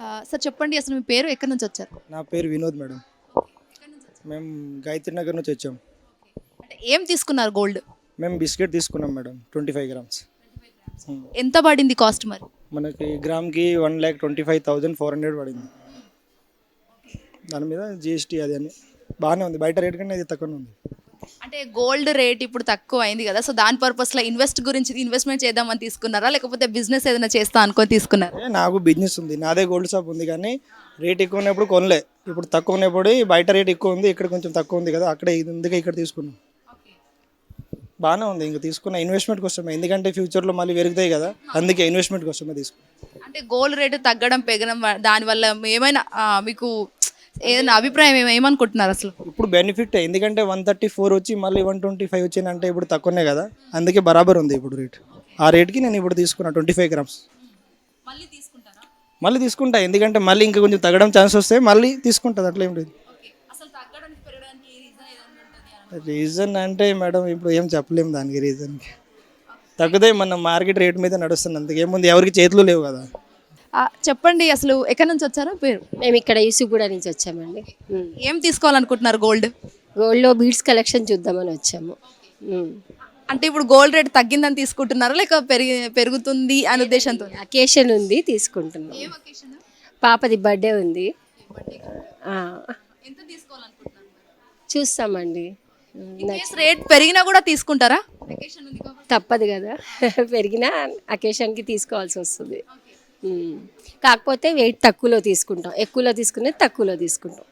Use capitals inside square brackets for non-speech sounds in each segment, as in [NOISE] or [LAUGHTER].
Sir చెప్పండి అసలు మీ పేరు ఎక్కడి నుంచి వచ్చారు? నా పేరు వినోద్ మేడం. మేము గాయత్రి నగర్ నుంచి వచ్చాం. అంటే ఏం తీసుకున్నారు గోల్డ్? మేము బిస్కెట్ తీసుకున్నాం మేడం ట్వంటీ ఫైవ్ గ్రామ్స్. ఎంత పడింది కాస్ట్ మరి? మనకి గ్రామ్కి one lakh twenty five thousand four hundred పడింది. దాని మీద జిఎస్టీ అది అని. బాగానే ఉంది బయట రేట్ కన్నా ఇది తక్కువనే ఉంది. అంటే గోల్డ్ రేట్ ఇప్పుడు తక్కువ అయింది కదా సో దాని పర్పస్లో ఇన్వెస్ట్ గురించి ఇన్వెస్ట్మెంట్ చేద్దామని తీసుకున్నారా? లేకపోతే బిజినెస్ ఏదైనా చేస్తా అనుకొని తీసుకున్నారా? నాకు బిజినెస్ ఉంది. నాదే గోల్డ్ షాప్ ఉంది కానీ రేట్ ఎక్కువ ఉన్నప్పుడు కొనలే. ఇప్పుడు తక్కువ ఉన్నప్పుడు బయట రేట్ ఎక్కువ ఉంది ఇక్కడ కొంచెం తక్కువ ఉంది కదా అక్కడ ఇది అందుకే ఇక్కడ తీసుకున్నాం. బాగానే ఉంది. ఇంకా తీసుకున్న ఇన్వెస్ట్మెంట్ కోసమే. ఎందుకంటే ఫ్యూచర్లో మళ్ళీ పెరుగుతాయి కదా అందుకే ఇన్వెస్ట్మెంట్ కోసమే తీసుకున్నాం. అంటే గోల్డ్ రేటు తగ్గడం పెరగడం దానివల్ల ఏమైనా మీకు ఏదైనా అభిప్రాయం ఏమ- ఏమనుకుంటున్నారు అసలు? ఇప్పుడు బెనిఫిట్ ఎందుకంటే వన్ థర్టీ ఫోర్ వచ్చి మళ్ళీ వన్ ట్వంటీ ఫైవ్ వచ్చిందంటే ఇప్పుడు తక్కువనే కదా. అందుకే బరాబర్ ఉంది ఇప్పుడు రేట్ ఆ రేట్కి నేను ఇప్పుడు తీసుకున్నా ట్వంటీ ఫైవ్ గ్రామ్స్ మళ్ళీ తీసుకుంటారా? మళ్ళీ తీసుకుంటా ఎందుకంటే మళ్ళీ ఇంకా కొంచెం తగ్గడం ఛాన్స్ వస్తే మళ్ళీ తీసుకుంటుంది అట్లా ఏం లేదు అసలు తగ్గడానికి పెరగడానికి రీజన్ ఏదైనా ఉంటుంది రీజన్ అంటే మేడం ఇప్పుడు ఏం చెప్పలేము దానికి రీజన్కి తగ్గితే మన మార్కెట్ రేట్ మీద నడుస్తుంది అందుకే ఏముంది ఎవరికి చేతులు లేవు కదా. చెప్పండి అసలు ఎక్కడి నుంచి వచ్చారో పేరు. మేము ఇక్కడ యూసుగూడ నుంచి వచ్చామండి. ఏం తీసుకోవాలనుకుంటున్నారు గోల్డ్? గోల్డ్లో బీడ్స్ కలెక్షన్ చూద్దామని వచ్చాము. అంటే ఇప్పుడు గోల్డ్ రేట్ తగ్గిందని తీసుకుంటున్నారా లేక పెరిగి పెరుగుతుంది అనే ఉద్దేశంతో? అకేషన్ ఉంది తీసుకుంటున్నాం. పాపది బర్త్డే ఉంది. చూస్తామండి. రేట్ పెరిగినా కూడా తీసుకుంటారా? తప్పదు కదా. [LAUGHS] పెరిగినా అకేషన్కి తీసుకోవాల్సి వస్తుంది. కాకపోతే వెయిట్ తక్కువలో తీసుకుంటాం. ఎక్కువలో తీసుకునే తక్కువలో తీసుకుంటాం.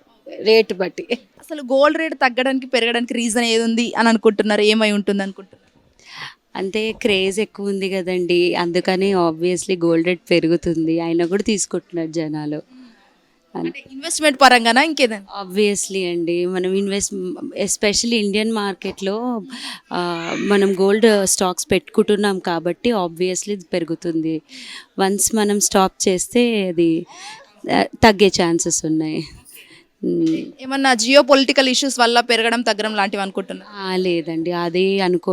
రేటు బట్టి. అసలు గోల్డ్ రేట్ తగ్గడానికి పెరగడానికి రీజన్ ఏది ఉంది అని అనుకుంటున్నారు? ఏమై ఉంటుంది అనుకుంటున్నారు? అంటే క్రేజ్ ఎక్కువ ఉంది కదండి. అందుకని ఆబ్వియస్లీ గోల్డ్ రేట్ పెరుగుతుంది. అయినా కూడా తీసుకుంటున్నారు జనాలు. అంటే ఇన్వెస్ట్మెంట్ పరంగానా ఇంకేదైనా? ఆబ్వియస్లీ అండి. మనం ఇన్వెస్ట్ ఎస్పెషల్లీ ఇండియన్ మార్కెట్లో మనం గోల్డ్ స్టాక్స్ పెట్టుకుంటున్నాం కాబట్టి ఆబ్వియస్లీ పెరుగుతుంది. వన్స్ మనం స్టాప్ చేస్తే అది తగ్గే ఛాన్సెస్ ఉన్నాయి. మ్, ఏమన్నా జియో పొలిటికల్ ఇష్యూస్ వల్ల పెరగడం తగ్గడం లాంటివి అనుకుంటున్నారు? ఆ, లేదండి. అదే అనుకో